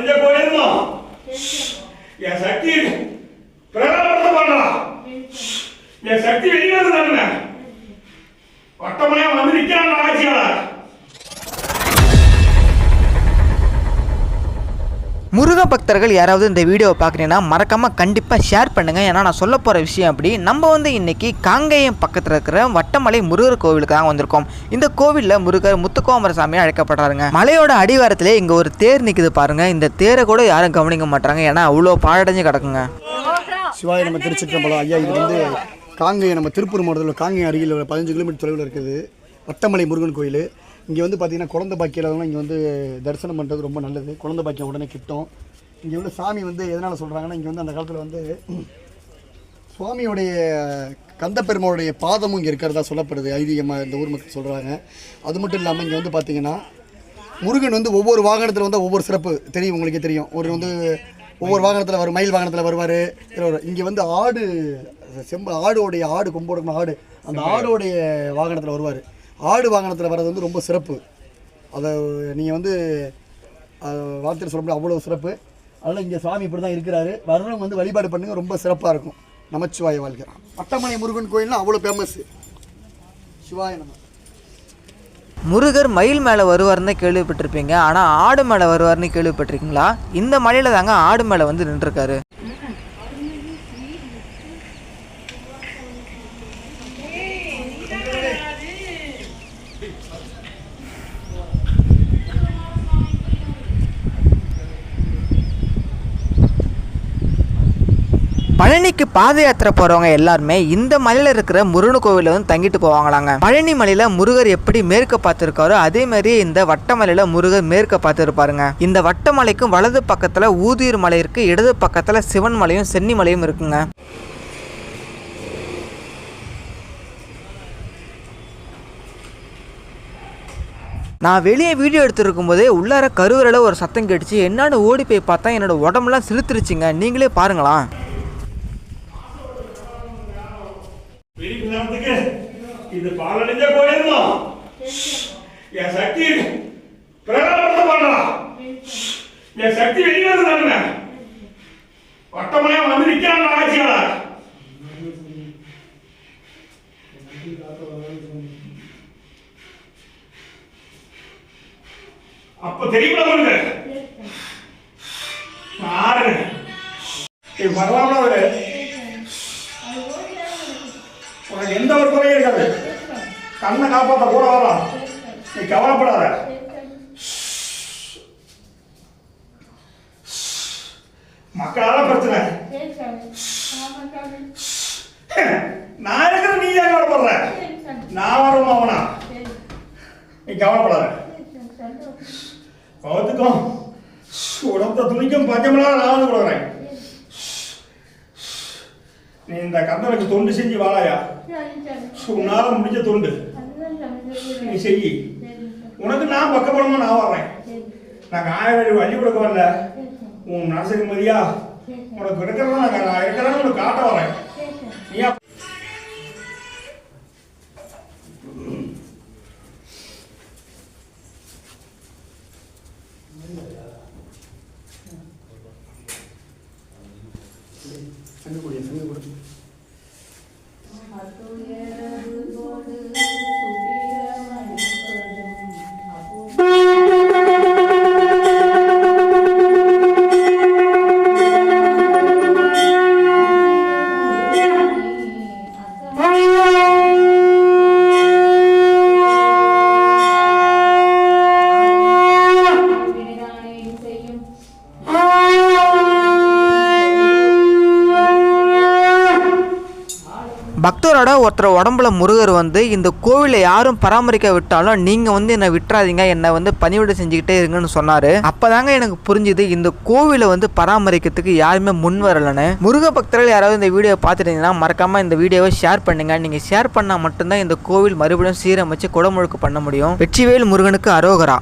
பாலடைஞ்ச போயிருந்தோம். என் சக்தி பிரகடனப்படுத்த பண்ணலாம் என் சக்தி வெளியே தானே. வட்டமனையா வந்து நிக்கிறான் ஆட்சியாளர். முருக பக்தர்கள் யாராவது இந்த வீடியோவை பார்க்குறீங்கன்னா மறக்காமல் கண்டிப்பாக ஷேர் பண்ணுங்கள் ஏன்னா நான் சொல்ல போகிற விஷயம் அப்படி. நம்ம வந்து இன்றைக்கி காங்கேயம் பக்கத்தில் இருக்கிற வட்டமலை முருகர் கோவிலுக்கு தான் வந்திருக்கோம். இந்த கோவிலில் முருகர் முத்துக்கோமர சாமி அழைக்கப்படுறாருங்க. மலையோட அடிவாரத்திலே இங்கே ஒரு தேர் நிற்குது பாருங்கள் இந்த தேரை கூட யாரும் கவனிக்க மாட்டாங்க. ஏன்னா அவ்வளோ பாழடைஞ்சு கிடக்குங்க. சிவாய நம்ம திருச்சிற்றம்பலம் ஐயா இது வந்து காங்கேயம் நம்ம திருப்பூர் மாவட்டத்தில் காங்கேயம் அருகில் பதினஞ்சு கிலோமீட்டர் தொலைவில் இருக்குது. வட்டமலை முருகன் கோயில். இங்கே வந்து பார்த்தீங்கன்னா குழந்தை பாக்கியம் இங்கே வந்து தரிசனம் பண்ணுறது ரொம்ப நல்லது. குழந்தை பாக்கியம் உடனே கிட்டும். இங்கே வந்து சாமி வந்து எதனால் சொல்கிறாங்கன்னா இங்கே வந்து அந்த காலத்தில் வந்து சுவாமியோடைய கந்தப்பெருமாவுடைய பாதமும் இங்கே இருக்கிறதா சொல்லப்படுது. ஐதீகமாக இந்த ஊர் மக்கள் சொல்கிறாங்க அது மட்டும் இல்லாமல் இங்கே வந்து பார்த்தீங்கன்னா முருகன் வந்து ஒவ்வொரு வாகனத்தில் வந்து ஒவ்வொரு சிறப்பு தெரியும் உங்களுக்கே தெரியும். ஒரு வந்து ஒவ்வொரு வாகனத்தில் வரும் மயில் வாகனத்தில் வருவார். இங்கே வந்து ஆடு செம்ப ஆடோடைய ஆடு கொம்போட ஆடு அந்த ஆடோடைய வாகனத்தில் வருவார். ஆடு வாகனத்தில் வர்றது வந்து ரொம்ப சிறப்பு. அதை நீங்கள் வந்து வார்த்தையில் சொல்ல முடியாது அவ்வளோ சிறப்பு. அதனால் இங்கே சுவாமி இப்படி தான் இருக்கிறாரு. வரணும் வந்து வழிபாடு பண்ணுங்க ரொம்ப சிறப்பாக இருக்கும். நமச்சிவாய வாழ்க்கை பட்டமலை முருகன் கோயில்னா அவ்வளோ ஃபேமஸ்ஸு சிவாய நம்ம முருகர் மயில் மேலே வருவார்னு கேள்விப்பட்டிருப்பீங்க. ஆனால் ஆடு மேலே வருவார்னு கேள்விப்பட்டிருக்கீங்களா? இந்த மலையில் தாங்க ஆடு மேலே வந்து நின்றுருக்காரு. பழனிக்கு பாத யாத்திரை போகிறவங்க எல்லாருமே இந்த மலையில் இருக்கிற முருகன் கோவிலில் வந்து தங்கிட்டு போவாங்களாங்க. பழனி மலையில முருகர் எப்படி மேற்க பார்த்துருக்காரோ அதே மாதிரி இந்த வட்டமலையில் முருகர் மேற்க பார்த்துருப்பாருங்க. இந்த வட்டமலைக்கும் வலது பக்கத்தில் ஊதியூர் மலை இருக்கு இடது பக்கத்தில் சிவன் மலையும் சென்னி மலையும் இருக்குங்க. நான் வெளியே வீடியோ எடுத்துருக்கும் போதே உள்ளார கருவறையில் ஒரு சத்தம் கேட்டுச்சு. என்னன்னு ஓடி போய் பார்த்தா என்னோட உடம்புலாம் சிலுத்துருச்சுங்க நீங்களே பாருங்களா என் சக்தி என் சக்தி வெளியே தானே வந்து நிக்கிறான் ஆட்சியாளர். அப்ப தெரியுமா உங்களுக்கு. ஆறு வரலாம்ல அவரு. உனக்கு எந்த ஒரு குறையும் இருக்காது. கண்ணை காப்பாற்ற கூட வரலாம். நீ கவலைப்படாத. மக்களால பிரச்சனை. நான் இருக்கிற நீ ஏன் கவலைப்படுற? நான் வரணும் அவனா? நீ கவலைப்படாத. கவத்துக்கும் உடம்ப துணிக்கும் பஞ்சமெல்லாம் நான் கொடுக்குறேன் நீ இந்த கந்தனுக்கு தொண்டு செஞ்சு வாழாயா உன்னால முடிஞ்ச தொண்டு நீ செய் உனக்கு நான் பக்கபலமா நான் வர்றேன் நான் ஆயிரம் வழி கொடுக்க வரல உன் மனசுக்கு மதியா உனக்கு இருக்கிறதா நான் இருக்கிறேன்னு உனக்கு காட்ட வரேன் நீ ಸಂಘ ಕೊಡಿ ಸಂಘ ಕೊಡಿ பக்தரோட ஒருத்தர் உடம்புல முருகர் வந்து இந்த கோவிலை யாரும் பராமரிக்க விட்டாலும் நீங்கள் வந்து என்னை விட்டுறாதீங்க. என்னை வந்து பணிவிட செஞ்சுக்கிட்டே இருங்கன்னு சொன்னார். அப்போதாங்க எனக்கு புரிஞ்சுது இந்த கோவிலை வந்து பராமரிக்கிறதுக்கு யாருமே முன் வரலன்னு. முருக பக்தர்கள் யாராவது இந்த வீடியோ பார்த்துட்டீங்கன்னா மறக்காமல் இந்த வீடியோவை ஷேர் பண்ணுங்க. நீங்கள் ஷேர் பண்ணால் மட்டும்தான் இந்த கோவில் மறுபடியும் சீரமைச்சு குடமுழுக்கு பண்ண முடியும். வெற்றிவேல் முருகனுக்கு அரோகரா.